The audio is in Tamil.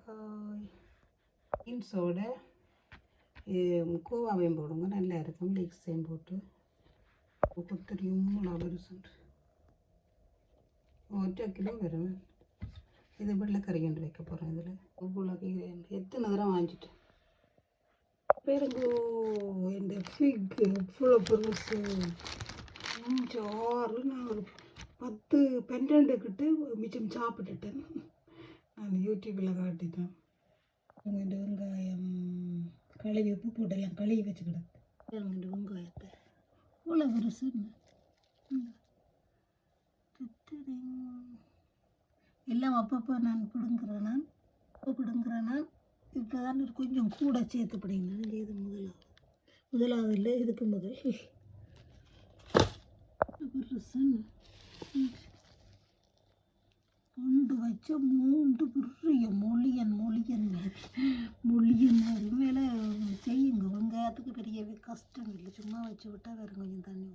மிளகாய் பீன்ஸோட கோவாவையும் போடுங்க நல்லா இருக்கும் லீக்ஸையும் போட்டு கொத்தரியும் மிளகா ஒற்றை கிலோ வரும் இது வெள்ளைக்கறி கொண்டு வைக்க போகிறேன் இதில் இவ்வளோ எத்தனை தடவை வாங்கிட்டேன் பெருங்கு இந்த ஃபிக் இவ்வளோ பெருசு அஞ்சு ஆறு நான் ஒரு பத்து பன்னெண்டு கிட்ட மிச்சம் சாப்பிட்டுட்டேன் நான் யூடியூப்பில் காட்டிட்டேன் இந்த வெங்காயம் கழுவி உப்பு போட்டெல்லாம் கழுவி வச்சுக்கிட்டேன் அங்கிட்டு வெங்காயத்தை இவ்வளோ பெருசு எல்லாம் அப்பப்போ நான் பிடுங்குறேன்? நான் இப்போ பிடுங்குறேன்? நான் இப்போ தான் கொஞ்சம் கூட சேர்த்து பிடிங்க. இது முதலாவது? முதலாவது இல்லை இதுக்கு முதல். பெருசுன்னு கொண்டு வச்ச உண்டு புரிய மொழியன் மொழியன் மொழியன் மாதிரி. மேலே செய்யுங்க. வெங்காயத்துக்கு பெரிய கஷ்டம் இல்லை சும்மா வச்சு விட்டா வேறு கொஞ்சம் தண்ணி